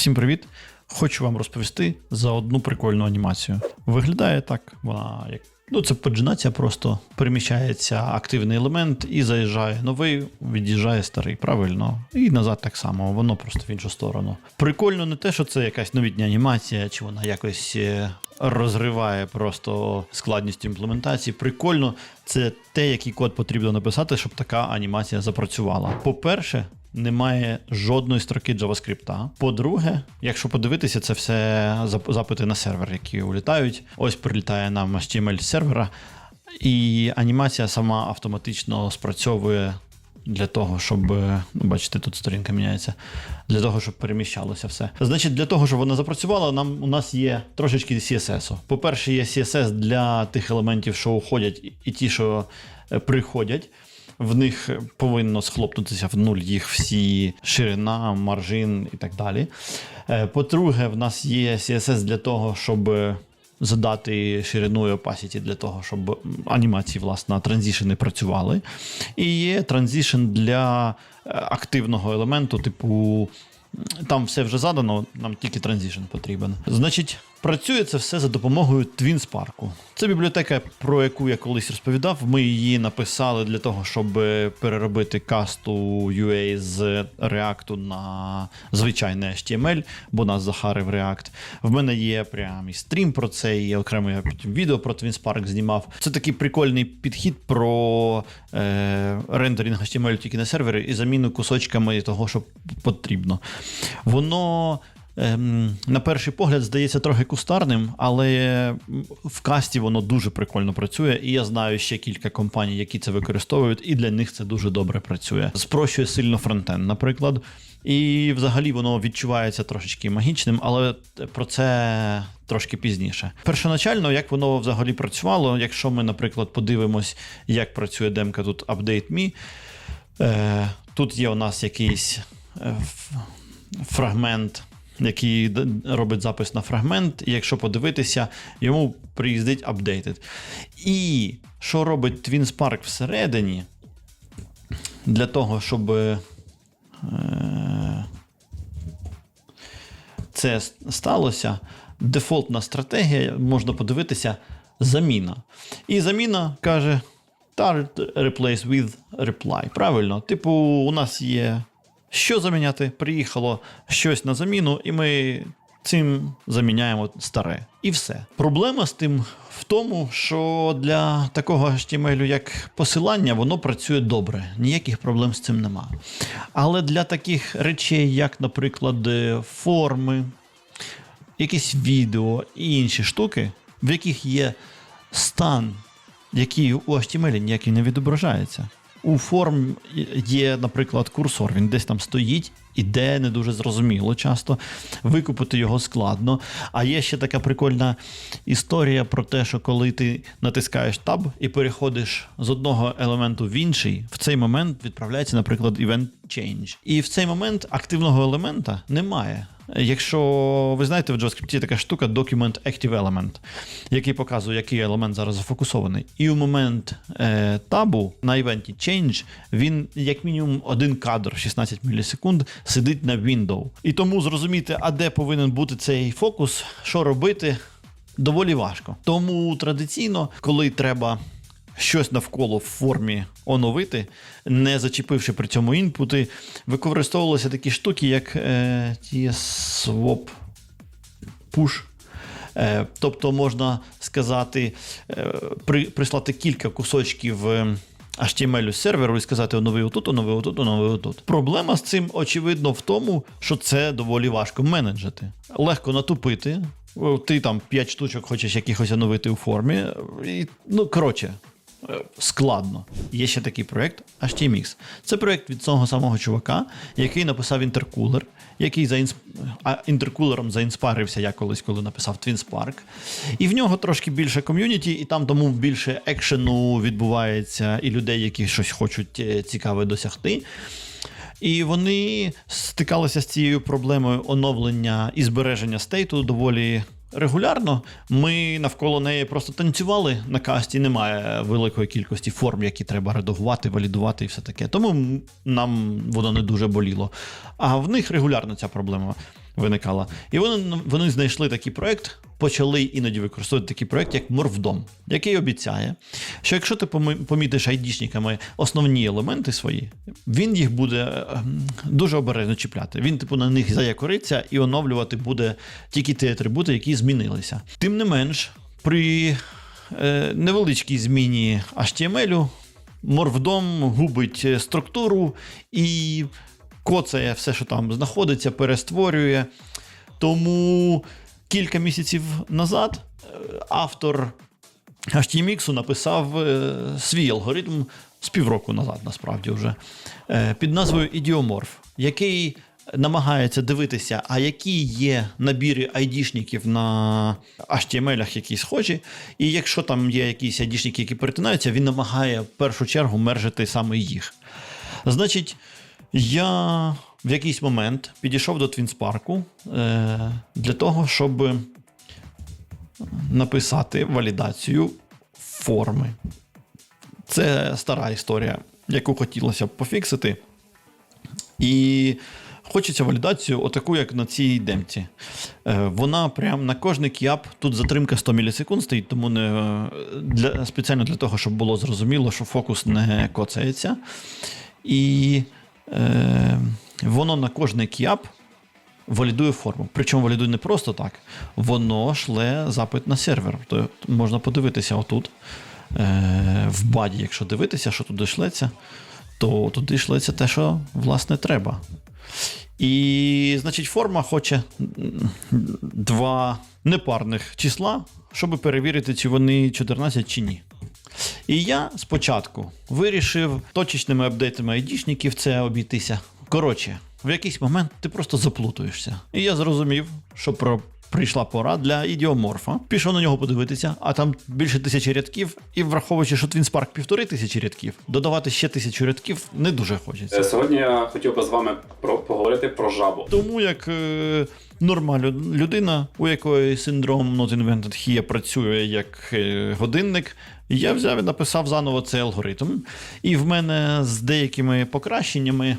Всім привіт! Хочу вам розповісти за одну прикольну анімацію. Виглядає так, вона як. Ну, це поджинація просто переміщається активний елемент і заїжджає новий, від'їжджає старий, правильно. І назад так само, воно просто в іншу сторону. Прикольно не те, що це якась новітня анімація, чи вона якось е, розриває просто складність імплементації. Прикольно, це те, який код потрібно написати, щоб така анімація запрацювала. По-перше, немає жодної строки JavaScript. По-друге, якщо подивитися, це все запити на сервер, які улітають. Ось прилітає нам HTML сервера, і анімація сама автоматично спрацьовує для того, щоб. е, Ну, бачите, тут сторінка міняється. Для того, щоб переміщалося все. Значить, для того, щоб вона запрацювала, нам у нас є трошечки CSS. По-перше, є CSS для тих елементів, що уходять, і- ті, що е, приходять. В них повинно схлопнутися в нуль їх всі ширина, маржин і так далі. Е, По-друге, в нас є CSS для того, щоб задати ширину і opacity для того, щоб анімації, власне, транзішени працювали. І є транзішн для е, активного елементу, типу. Там все вже задано, нам тільки транзішн потрібен. Значить, працює це все за допомогою TwinSpark. Це бібліотека, про яку я колись розповідав. Ми її написали для того, щоб переробити касту UA з React на звичайне HTML, бо нас захарив React. В мене є прям і стрім про це, і окремо я потім відео про TwinSpark знімав. Це такий прикольний підхід про е, рендеринг HTML тільки на сервері і заміну кусочками того, що потрібно. Воно. Ем, на перший погляд здається трохи кустарним, але в касті воно дуже прикольно працює, і я знаю ще кілька компаній, які це використовують, і для них це дуже добре працює. Спрощує сильно фронтенд, наприклад. І взагалі воно відчувається трошечки магічним, але про це трошки пізніше. Першоначально, як воно взагалі працювало, якщо ми, наприклад, подивимось, як працює демка тут Update Me, е, тут є у нас якийсь е, фрагмент який робить запис на фрагмент, і якщо подивитися, йому приїздить updated. І що робить TwinSpark всередині, для того, щоб е, це сталося, дефолтна стратегія, можна подивитися, заміна. І заміна каже: Start replace with reply. Правильно, типу, у нас є що заміняти? Приїхало щось на заміну, і ми цим заміняємо старе. І все. Проблема з тим в тому, що для такого HTML, як посилання, воно працює добре. Ніяких проблем з цим нема. Але для таких речей, як, наприклад, е, форми, якісь відео і інші штуки, в яких є стан, який у HTML ніякий не відображається. У форм є, наприклад, курсор, він десь там стоїть, іде не дуже зрозуміло часто. Викупити його складно. А є ще така прикольна історія про те, що коли ти натискаєш таб і переходиш з одного елементу в інший, в цей момент відправляється, наприклад, event change. І в цей момент активного елемента немає. Якщо ви знаєте, в JavaScript є така штука Document Active Element, який показує, який елемент зараз зафокусований. І у момент е, табу на івенті Change він, як мінімум, один кадр 16 мілісекунд сидить на window. І тому зрозуміти, а де повинен бути цей фокус, що робити, доволі важко. Тому традиційно, коли треба щось навколо в формі оновити, не зачепивши при цьому інпути, використовувалися такі штуки, як е, ті swap push. Е, тобто можна сказати, е, при, прислати кілька кусочків. е, HTML серверу і сказати онови отут, онови отут, онови отут. Проблема з цим, очевидно, в тому, що це доволі важко менеджити. Легко натупити. Ти там 5 штучок хочеш якихось оновити у формі. І, ну, коротше, е, складно. Є ще такий проект HTMX. Це проект від цього самого чувака, який написав інтеркулер, який за інс... а інтеркулером заінспарився я колись, коли написав TwinSpark. І в нього трошки більше ком'юніті, і там тому більше екшену відбувається, і людей, які щось хочуть е, цікаве досягти. І вони стикалися з цією проблемою оновлення і збереження стейту доволі регулярно. Ми навколо неї просто танцювали. На касті немає великої кількості форм, які треба редагувати, валідувати і все таке. Тому нам воно не дуже боліло. А в них регулярно ця проблема виникала. І вони, вони знайшли такий проект, почали іноді використовувати такий проект, як Морвдом, який обіцяє, що якщо ти помітиш айдішниками основні елементи свої, він їх буде ем, дуже обережно чіпляти. Він, типу, на них заякориться і оновлювати буде тільки ті атрибути, які змінилися. Тим не менш, при е, невеличкій зміні HTML Морвдом губить е, структуру і коцає все, що там знаходиться, перестворює. Тому кілька місяців назад е, автор HTMX написав е, свій алгоритм з півроку назад, насправді вже, е, під назвою Idiomorph, який намагається дивитися, а які є набіри айдішників на HTML, які схожі. І якщо там є якісь айдішники, які перетинаються, він намагає в першу чергу мержити саме їх. Значить, я в якийсь момент підійшов до Твінспарку е, для того, щоб написати валідацію форми. Це стара історія, яку хотілося б пофіксити. І хочеться валідацію, отаку, як на цій демці. Е, Вона прям на кожний кіап, тут затримка 100 мілісекунд стоїть, тому не для, спеціально для того, щоб було зрозуміло, що фокус не коцається. І е, воно на кожний кіап валідує форму. Причому валідує не просто так, воно шле запит на сервер. То можна подивитися отут. Е, в баді, якщо дивитися, що туди шлеться, то туди шлеться те, що власне треба. І, значить, форма хоче два непарних числа, щоб перевірити, чи вони 14 чи ні. І я спочатку вирішив точечними апдейтами айдішників це обійтися. Коротше, в якийсь момент ти просто заплутуєшся. І я зрозумів, що про. Прийшла пора для ідіоморфа. Пішов на нього подивитися, а там більше тисячі рядків, і враховуючи, що TwinSpark півтори тисячі рядків, додавати ще тисячу рядків не дуже хочеться. Е, Сьогодні я хотів би з вами про поговорити про жабу. Тому як е, нормальна людина, у якої синдром Not Invented Here працює як е, годинник, я взяв і написав заново цей алгоритм. І в мене з деякими покращеннями.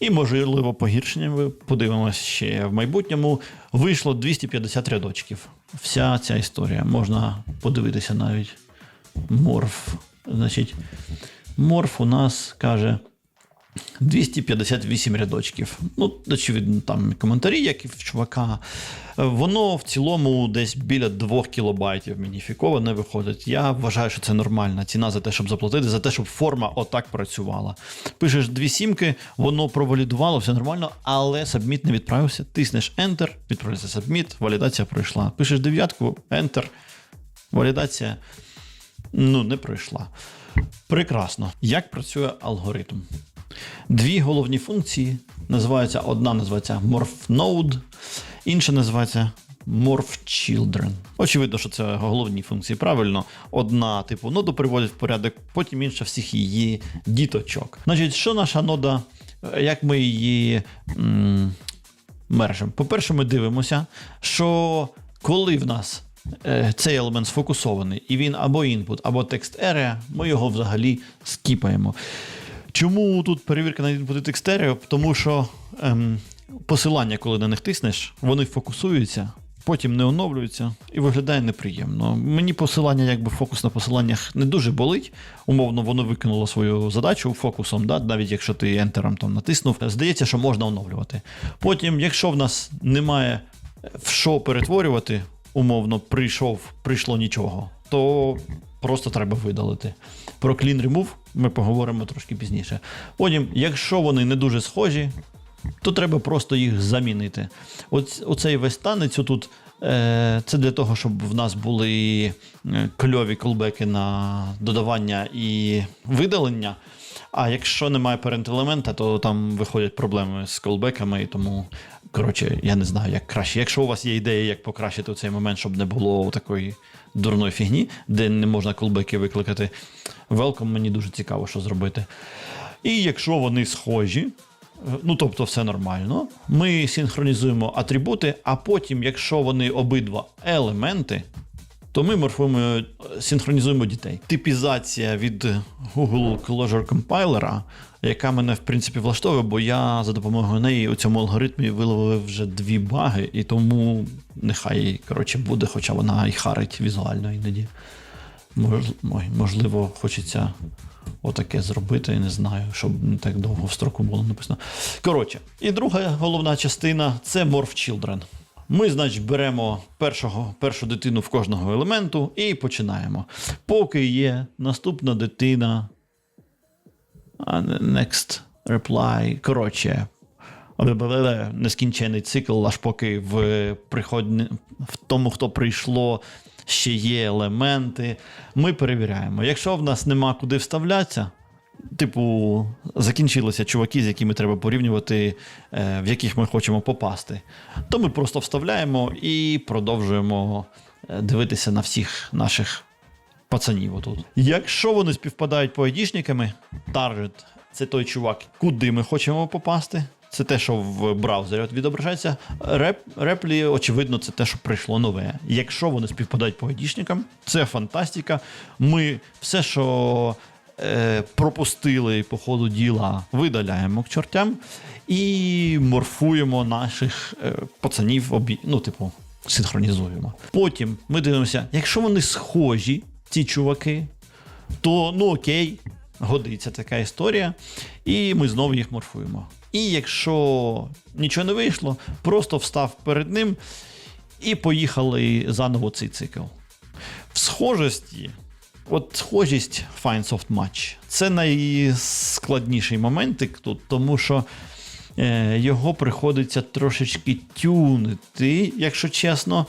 І, можливо, погіршеннями, подивимося ще в майбутньому, вийшло 250 рядочків. Вся ця історія. Можна подивитися навіть морф. Значить, морф у нас каже 258 рядочків. Ну, очевидно, там коментарі, як і в чувака. Воно в цілому десь біля 2 кілобайтів мініфіковане виходить. Я вважаю, що це нормальна ціна за те, щоб заплатити, за те, щоб форма отак працювала. Пишеш дві сімки, воно провалідувало, все нормально, але сабміт не відправився. Тиснеш Enter, відправляється сабміт, валідація пройшла. Пишеш дев'ятку, Enter, валідація ну, не пройшла. Прекрасно. Як працює алгоритм? Дві головні функції називаються: одна називається MorphNode, інша називається MorphChildren. Очевидно, що це головні функції. Правильно, одна, типу, ноду приводить в порядок, потім інша всіх її діточок. Значить, що наша нода, як ми її м- мержимо? По-перше, ми дивимося, що коли в нас е, цей елемент сфокусований, і він або input, або text area, ми його взагалі скіпаємо. Чому тут перевірка на text area? Тому що ем, посилання, коли на них тиснеш, вони фокусуються, потім не оновлюються і виглядає неприємно. Мені посилання, якби фокус на посиланнях не дуже болить. Умовно, воно виконало свою задачу фокусом, да? навіть якщо ти ентером там натиснув, здається, що можна оновлювати. Потім, якщо в нас немає в що перетворювати, умовно, прийшов, прийшло нічого, то просто треба видалити. Про Clean Remove ми поговоримо трошки пізніше. Потім, якщо вони не дуже схожі, то треба просто їх замінити. Оц, оцей весь танець тут. Е, це для того, щоб в нас були е, кльові колбеки на додавання і видалення. А якщо немає parent елемента, то там виходять проблеми з колбеками, і тому, коротше, я не знаю, як краще. Якщо у вас є ідея, як покращити цей момент, щоб не було такої дурної фігні, де не можна колбеки викликати, welcome, мені дуже цікаво, що зробити. І якщо вони схожі, Ну, тобто, все нормально. Ми синхронізуємо атрибути, а потім, якщо вони обидва елементи, то ми морфуємо, синхронізуємо дітей. Типізація від Google Closure Compiler, яка мене в принципі влаштовує, бо я за допомогою неї у цьому алгоритмі виловив вже дві баги, і тому нехай коротше буде, хоча вона і харить візуально іноді. Можливо, хочеться отаке зробити, я не знаю, щоб не так довго в строку було написано. Коротше, і друга головна частина це Morph Children. Ми, значить, беремо першого, першу дитину в кожного елементу і починаємо. Поки є наступна дитина. Next reply. Коротше. Нескінчений цикл, аж поки в, приходні, в тому, хто прийшло, ще є елементи. Ми перевіряємо. Якщо в нас нема куди вставлятися, типу, закінчилися чуваки, з якими треба порівнювати, е, в яких ми хочемо попасти, то ми просто вставляємо і продовжуємо е, дивитися на всіх наших пацанів отут. Якщо вони співпадають по айдішниками, таргет це той чувак, куди ми хочемо попасти. Це те, що в браузері відображається. Реп, реплі, очевидно, це те, що прийшло нове. Якщо вони співпадають по айдішникам, це фантастика. Ми все, що е, пропустили по ходу діла, видаляємо к чортям і морфуємо наших е, пацанів, обі... ну, типу, синхронізуємо. Потім ми дивимося, якщо вони схожі, ці чуваки, то ну окей, годиться така історія, і ми знову їх морфуємо. І якщо нічого не вийшло, просто встав перед ним і поїхали заново цей цикл. В схожості, от схожість Fine Soft Match це найскладніший моментик тут, тому що е, його приходиться трошечки тюнити, якщо чесно.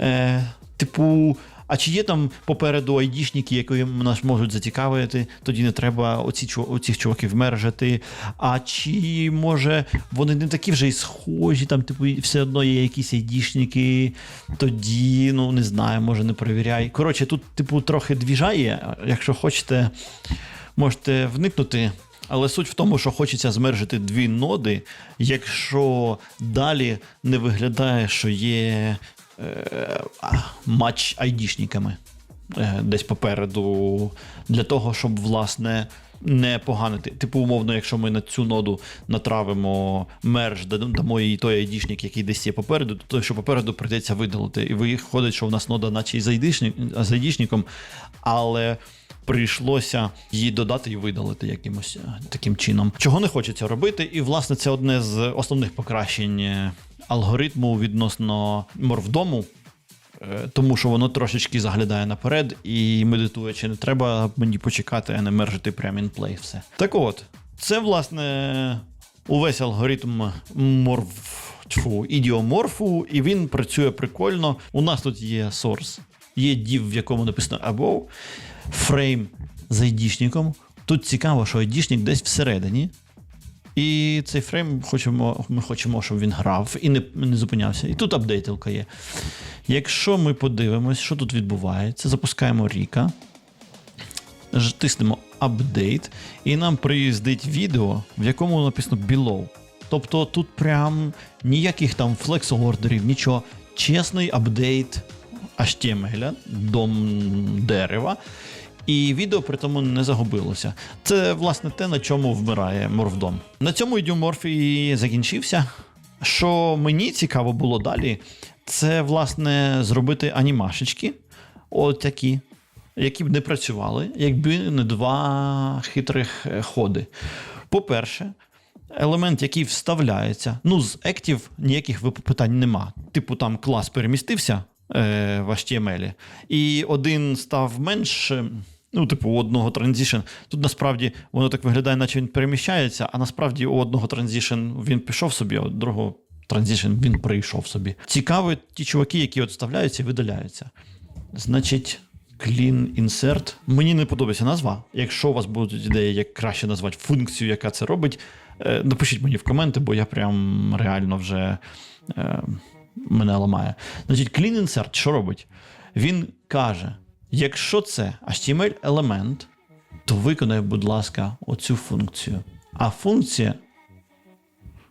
Е, типу, а чи є там попереду айдішники, які нас можуть зацікавити, тоді не треба оці, оцих чуваків мержити. А чи може вони не такі вже й схожі, там, типу, все одно є якісь айдішники, тоді, ну не знаю, може не перевіряй. Коротше, тут, типу, трохи двіжає. Якщо хочете, можете вникнути. Але суть в тому, що хочеться змержити дві ноди, якщо далі не виглядає, що є матч айдішниками е, десь попереду, для того, щоб, власне, не поганити. Типу, умовно, якщо ми на цю ноду натравимо мерж, дам- дамо їй той айдішник, який десь є попереду, то той, що попереду прийдеться видалити. І виходить, що в нас нода, наче і з айдішник- з айдішником, але прийшлося її додати і видалити якимось е, таким чином. Чого не хочеться робити, і власне це одне з основних покращень е, алгоритму відносно морвдому. Е, Тому що воно трошечки заглядає наперед і медитує, чи не треба мені почекати, а не мержити прямо інплей все. Так от, це власне увесь алгоритм морф, тьфу, ідіоморфу, і він працює прикольно. У нас тут є source, є div, в якому написано above, фрейм з айдішником. Тут цікаво, що айдішник десь всередині. І цей фрейм хочемо, ми хочемо, щоб він грав і не, не зупинявся. І тут апдейтилка є. Якщо ми подивимось, що тут відбувається, запускаємо Ріка, тиснемо апдейт, і нам приїздить відео, в якому написано below. Тобто тут прям ніяких там флекс-ордерів, нічого. Чесний апдейт HTML до дерева. І відео при тому не загубилося. Це власне те, на чому вмирає морфдом. На цьому і закінчився. Що мені цікаво було далі, це власне зробити анімашечки, от такі, які б не працювали, якби не два хитрих е, ходи. По-перше, елемент, який вставляється, ну, з Active ніяких питань нема. Типу, там клас перемістився в HTML, і один став менше. Ну, типу, у одного транзішн. Тут насправді воно так виглядає, наче він переміщається, а насправді у одного транзішн він пішов собі, а у другого транзішн він прийшов собі. Цікаві ті чуваки, які от вставляються і видаляються. Значить, Clean Insert. Мені не подобається назва. Якщо у вас будуть ідеї, як краще назвати функцію, яка це робить, е, напишіть мені в коменти, бо я прям реально вже е, мене ламає. Значить, Clean Insert що робить? Він каже: якщо це HTML-елемент, то виконай, будь ласка, оцю функцію. А функція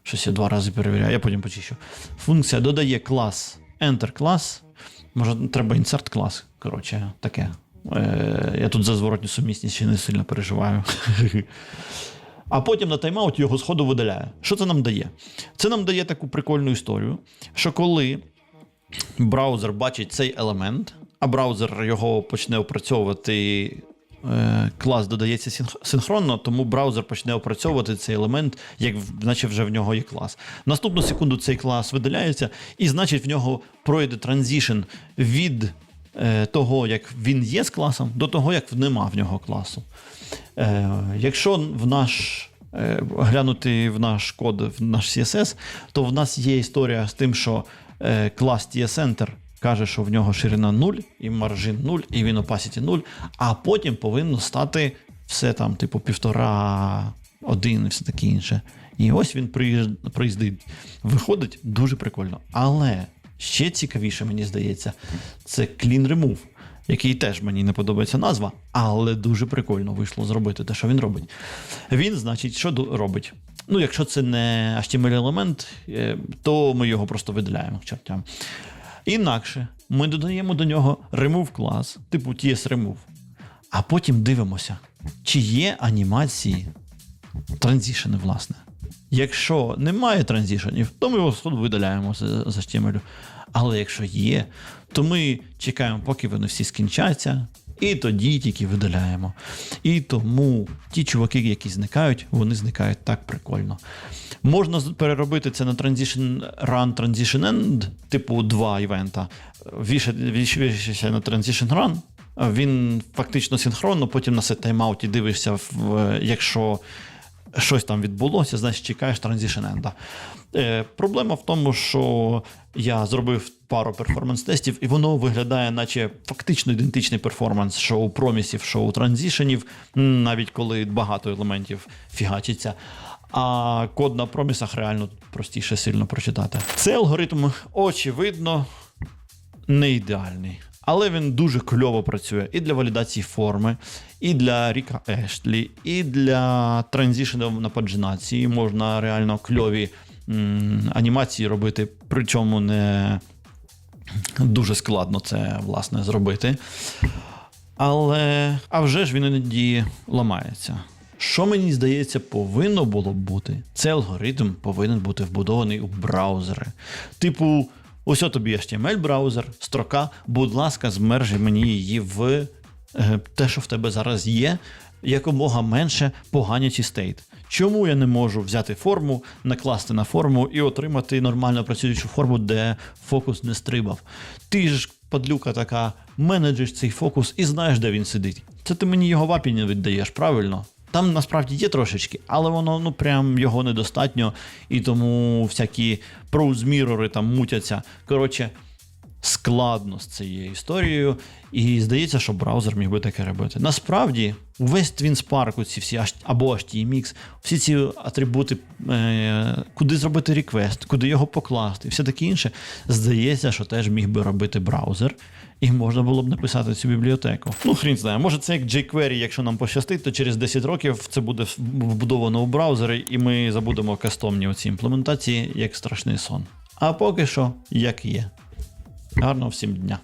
Щось я два рази перевіряю, я потім почищу. Функція додає клас Enter клас. Може, треба insert клас. Коротше, таке. Е, я тут за зворотню сумісність ще не сильно переживаю. А потім на тайм-ауті його сходу видаляє. Що це нам дає? Це нам дає таку прикольну історію, що коли браузер бачить цей елемент, а браузер його почне опрацьовувати. е, Клас додається синхронно, тому браузер почне опрацьовувати цей елемент, як наче вже в нього є клас. Наступну секунду цей клас видаляється, і значить в нього пройде транзішн від того, як він є з класом, до того, як нема в нього класу. Е, якщо в наш е, глянути в наш код, в наш CSS, то в нас є історія з тим, що е, клас TSEnter каже, що в нього ширина 0, і маржин 0, і він opacity 0, а потім повинно стати все там, типу, півтора, один і все таке інше. І ось він приїздить. Виходить дуже прикольно. Але ще цікавіше, мені здається, це Clean Remove який теж мені не подобається назва, але дуже прикольно вийшло зробити те, що він робить. Він, значить, що робить? Ну, якщо це не HTML-елемент, е, то ми його просто видаляємо к чортям. Інакше ми додаємо до нього remove клас, типу TS-remove, а потім дивимося, чи є анімації транзішени, власне. Якщо немає транзішенів, то ми його видаляємо з, HTML. Але якщо є, то ми чекаємо, поки вони всі скінчаться, і тоді тільки видаляємо. І тому ті чуваки, які зникають, вони зникають так прикольно. Можна переробити це на Transition Run, Transition End, типу два івента. Вішаєшся на Transition Run, він фактично синхронно, потім на сет таймауті дивишся, в, якщо щось там відбулося, значить чекаєш транзішн-енда. Е, проблема в тому, що я зробив пару перформанс-тестів, і воно виглядає, наче фактично ідентичний перформанс, що у промісів, що у транзішенів, навіть коли багато елементів фігачиться. А код на промісах реально простіше сильно прочитати. Цей алгоритм, очевидно, не ідеальний. Але він дуже кльово працює і для валідації форми, і для Ріка Ешлі, і для транзішенів на паджинації. Можна реально кльові м, анімації робити, причому не дуже складно це власне зробити. Але а вже ж він іноді ламається. Що мені здається, повинно було б бути, цей алгоритм повинен бути вбудований у браузери. Типу, ось тобі HTML браузер, строка, будь ласка, змержи мені її в е, те, що в тебе зараз є, якомога менше поганячий стейт. Чому я не можу взяти форму, накласти на форму і отримати нормально працюючу форму, де фокус не стрибав? Ти ж, падлюка така, менеджиш цей фокус і знаєш, де він сидить. Це ти мені його в API не віддаєш, правильно? Там насправді є трошечки, але воно ну прям його недостатньо, і тому всякі проузмірори там мутяться. Коротше, складно з цією історією, і здається, що браузер міг би таке робити. Насправді, увесь TwinSpark, ці всі або HTMX, всі ці атрибути, е, куди зробити реквест, куди його покласти, і все таке інше, здається, що теж міг би робити браузер. І можна було б написати цю бібліотеку. Ну, хрін знає, може це як jQuery, якщо нам пощастить, то через 10 років це буде вбудовано у браузери, і ми забудемо кастомні оці імплементації як страшний сон. А поки що, як є. Гарного всім дня.